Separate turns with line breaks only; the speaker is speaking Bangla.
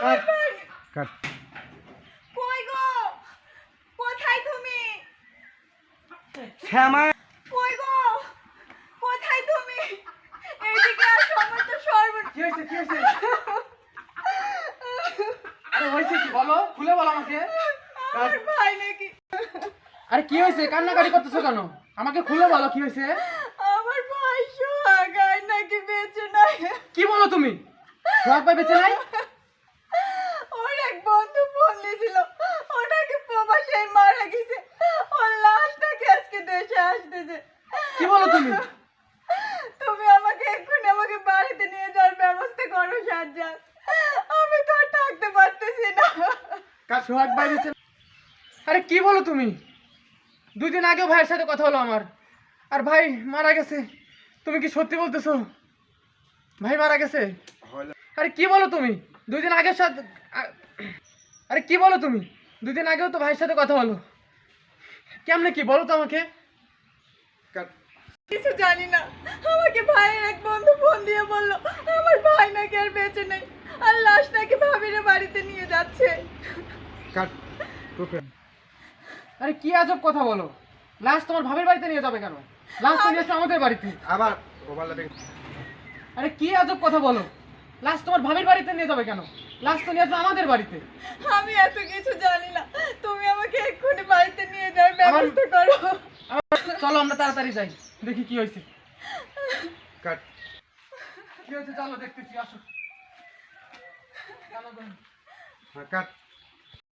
কাট। কাট।
কই গো? কোথায় তুমি?
শ্যামা।
কই গো? কোথায় তুমি? এইদিকে আসো আমার তো সর্বন
কি হয়েছে কি হয়েছে? আরে হয়েছে কি? বলো খুলে বলো আমাকে।
আমার ভাই নাকি।
আরে কি হয়েছে? কান্নাকাটি করতেছো কেন? আমাকে খুলে বলো কি হয়েছে?
আমার ভাই সোহাগায় নাকি বেঁচে নাই।
কি বলো তুমি? সোহাগ ভাই বেঁচে নাই
ওর এক বন্ধু ফোন দিয়েছিল ওটাকে প্রবাসে মারা গেছে ওর লাশটাকে আজকে দেশে আসতেছে।
কি বলো তুমি?
তুমি আমাকে এক্ষুনি আমাকে বাড়িতে নিয়ে যাওয়ার ব্যবস্থা করো সাজ্জাদ আমি তো আর থাকতে পারতেছি না।
কার সোহাগ ভাই আরে কি বলো তুমি? দুই দিন আগেও ভাইয়ের সাথে কথা হলো আমার। আর ভাই মারা গেছে। তুমি কি সত্যি বলতেছো? ভাই মারা গেছে? আরে কি বলো তুমি? দুই দিন আগের সাথে আরে কি বলো তুমি? দুদিন আগেও তো ভাইয়ের সাথে কথা হলো। কেমনে কি বলো তো আমাকে?
কাট
কিছু জানি না। আমাকে ভাইয়ের এক বন্ধু ফোন দিয়ে বলল আমার ভাই নাকি আর বেঁচে নেই আর লাশ নাকি ভাবিরে বাড়িতে নিয়ে যাচ্ছে।
কাট
আরে কি আজব কথা বলো? লাশ তোমার ভাবির বাড়িতে নিয়ে যাবে কেন? লাশ তো নিয়ে আসবে আমাদের বাড়িতে।
আবার ওভারল্যাপিং
আরে কি আজব কথা বলো? লাশ তোমার ভাবির বাড়িতে নিয়ে যাবে কেন? লাশ তো নিয়ে আসবে আমাদের বাড়িতে।
আমি এত কিছু জানি না। তুমি আমাকে যাওয়ার ব্যবস্থা করো
চলো আমরা তাড়াতাড়ি যাই। দেখি কি হয়েছে।
কাট।
কি হয়েছে? চলো দেখতেছি আসো।
হ্যাঁ কাট।